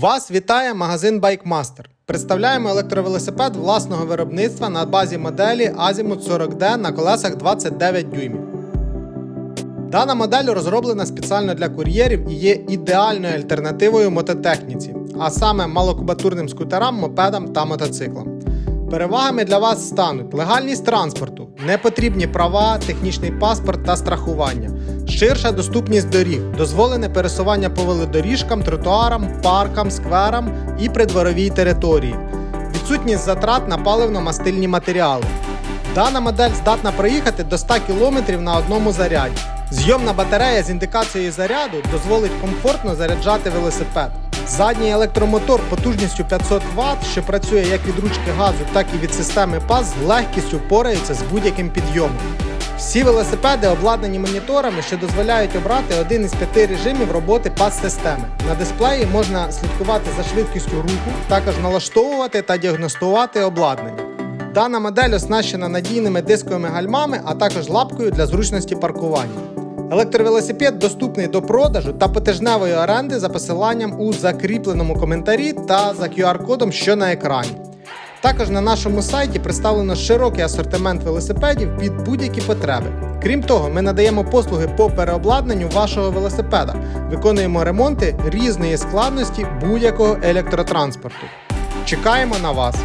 Вас вітає магазин Bikemaster. Представляємо електровелосипед власного виробництва на базі моделі Azimuth 40D на колесах 29 дюймів. Дана модель розроблена спеціально для кур'єрів і є ідеальною альтернативою мототехніці, а саме малокубатурним скутерам, мопедам та мотоциклам. Перевагами для вас стануть легальність транспорту, непотрібні права, технічний паспорт та страхування, ширша доступність доріг, дозволене пересування по велодоріжкам, тротуарам, паркам, скверам і придворовій території, відсутність затрат на паливно-мастильні матеріали. Дана модель здатна проїхати до 100 км на одному заряді. Зйомна батарея з індикацією заряду дозволить комфортно заряджати велосипед. Задній електромотор потужністю 500 Вт, що працює як від ручки газу, так і від системи PAS, з легкістю впорається з будь-яким підйомом. Всі велосипеди обладнані моніторами, що дозволяють обрати один із п'яти режимів роботи PAS-системи. На дисплеї можна слідкувати за швидкістю руху, також налаштовувати та діагностувати обладнання. Дана модель оснащена надійними дисковими гальмами, а також лапкою для зручності паркування. Електровелосипед доступний до продажу та потижневої оренди за посиланням у закріпленому коментарі та за QR-кодом, що на екрані. Також на нашому сайті представлено широкий асортимент велосипедів під будь-які потреби. Крім того, ми надаємо послуги по переобладнанню вашого велосипеда, виконуємо ремонти різної складності будь-якого електротранспорту. Чекаємо на вас!